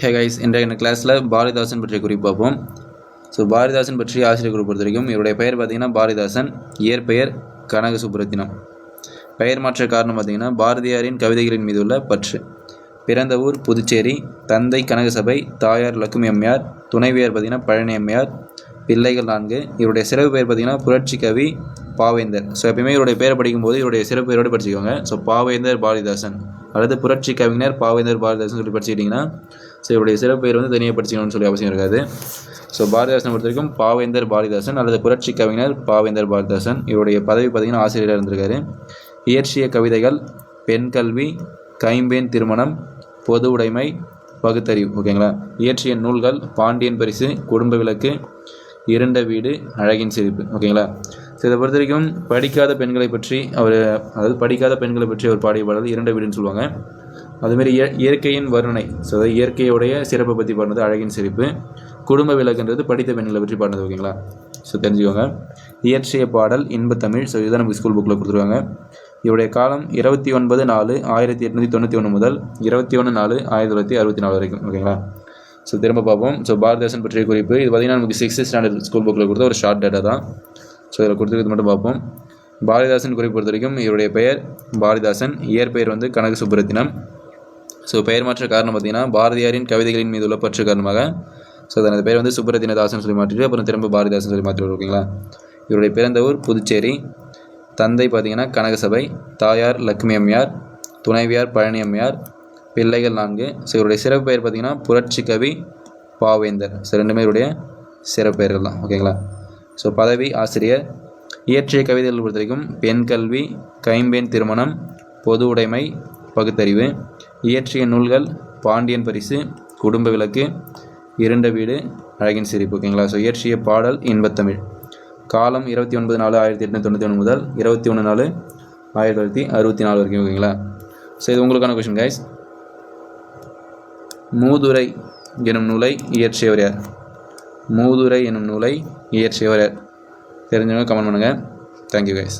Hey guys இன்றைய கிளாஸில் பாரதிதாசன் பற்றிய குறிப்பாப்போம் ஸோ பாரதிதாசன் பற்றிய ஆசிரியர் குறிப்பு பொறுத்த வரைக்கும் இவருடைய பெயர் பார்த்தீங்கன்னா பாரதிதாசன் இயற்பெயர் கனக சுப்புரத்தினம் பெயர் மாற்ற காரணம் பார்த்தீங்கன்னா பாரதியாரின் கவிதைகளின் மீது உள்ள பற்று. பிறந்த ஊர் புதுச்சேரி தந்தை கனகசபை தாயார் லக்குமி அம்மையார் துணைவியார் பார்த்தீங்கன்னா பழனி அம்மையார் பிள்ளைகள் நான்கு. இவருடைய சிறப்பு பெயர் பார்த்தீங்கன்னா புரட்சி கவி பாவேந்தர். ஸோ எப்பயுமே இவருடைய பேரை படிக்கும்போது இவருடைய சிறப்பு பேரோடு படிச்சுக்கோங்க. ஸோ பாவேந்தர் பாரதிதாசன். அல்லது புரட்சி கவிஞர் பாவேந்தர் பாரதிதாசன் சொல்லி படிச்சுக்கிட்டிங்கன்னா ஸோ இவருடைய சிறப்பு பேர் வந்து தனியாக படிச்சுக்கணும்னு சொல்லி அவசியம் இருக்காது. ஸோ பாரதிதாசன் பொறுத்த வரைக்கும் பாவேந்தர் பாரதிதாசன் அல்லது புரட்சி கவிஞர் பாவேந்தர் பாரதிதாசன் இவருடைய பதவி பார்த்தீங்கன்னா ஆசிரியராக இருந்திருக்காரு. இயற்றிய கவிதைகள் பெண் கல்வி கைம்பேன் திருமணம் பொது உடைமை பகுத்தறிவு. ஓகேங்களா? இயற்றிய நூல்கள் பாண்டியன் பரிசு குடும்ப விளக்கு இருண்ட வீடு அழகின் சிரிப்பு. ஓகேங்களா? ஸோ இதை பொறுத்த வரைக்கும் படிக்காத பெண்களை பற்றி அவர் அதாவது படிக்காத பெண்களை பற்றி அவர் பாடிய பாடல் இரண்டு வீடுன்னு சொல்லுவாங்க. அதுமாரி இய இயற்கையின் வர்ணனை ஸோ அதாவது இயற்கையுடைய சிறப்பை பற்றி பாடினது அழகின் சிரிப்பு குடும்ப விளக்குன்றது படித்த பெண்களை பற்றி பாடினது ஓகேங்களா? ஸோ தெரிஞ்சுக்கோங்க. இயற்றிய பாடல் இன்பத்தமிழ் ஸோ இதுதான் நமக்கு ஸ்கூல் புக்கில் கொடுத்துருவாங்க இவருடைய காலம் இருபத்தி ஒன்பது நாலு ஆயிரத்தி எட்நூற்றி தொண்ணூற்றி ஒன்று முதல் இருபத்தி ஒன்று நாலு ஆயிரத்தி தொள்ளாயிரத்தி அறுபத்தி நாலு வரைக்கும் ஓகேங்களா? ஸோ திரும்ப பார்ப்போம். ஸோ பாரதிதாசன் பற்றிய குறிப்பு இது பார்த்திங்கன்னா நமக்கு சிக்ஸ்த் ஸ்டாண்டர்ட் ஸ்கூல் புக்கில் கொடுத்த ஒரு ஷார்ட் டேட்டா தான். ஸோ இதில் கொடுத்துருக்கிறது மட்டும் பார்ப்போம். பாரதிதாசன் குறிப்பு பொறுத்த வரைக்கும் இவருடைய பெயர் பாரதிதாசன். இயற்பெயர் வந்து கனக சுப்புரத்தினம். ஸோ பெயர் மாற்ற காரணம் பார்த்தீங்கன்னா பாரதியாரின் கவிதைகளின் மீது உள்ள பற்று காரணமாக. ஸோ தனது பெயர் வந்து சுப்புரத்தினதாசன் சொல்லி மாற்றிட்டு அப்புறம் திரும்ப பாரதிதாசன் சொல்லி மாற்றிட்டு ஓகேங்களா? இவருடைய பிறந்த ஊர் புதுச்சேரி. தந்தை பார்த்தீங்கன்னா கனகசபை. தாயார் லக்ஷ்மி அம்மையார். துணைவியார் பழனி அம்மையார். பிள்ளைகள் நான்கு. ஸோ இவருடைய சிறப்பு பெயர் பார்த்தீங்கன்னா புரட்சி கவி பாவேந்தர். ஸோ ரெண்டுமே இவருடைய சிறப்பு பெயர்கள் தான் ஓகேங்களா? ஸோ பதவி ஆசிரியர். இயற்றிய கவிதைகள் பொறுத்த வரைக்கும் பெண் கல்வி கைம்பெண் திருமணம் பொது உடைமை பகுத்தறிவு இயற்றிய நூல்கள் பாண்டியன் பரிசு குடும்ப விளக்கு இருண்ட வீடு அழகின் சிரிப்பு ஓகேங்களா? ஸோ இயற்றிய பாடல் இன்பத்தமிழ். காலம் இருபத்தி ஒன்பது நாலு ஆயிரத்தி எட்நூற்றி தொண்ணூற்றி ஒன்று முதல் இருபத்தி ஒன்று நாலு ஆயிரத்தி தொள்ளாயிரத்தி அறுபத்தி நாலு வரைக்கும் ஓகேங்களா? ஸோ இது உங்களுக்கான கொஷின் கைஸ் மூதுரை எனும் நூலை இயற்றியவர் யார்? மூதுரை எனும் நூலை இயற்றியவர் தெரிஞ்சவங்க கமெண்ட் பண்ணுங்கள் தேங்க்யூ கைஸ்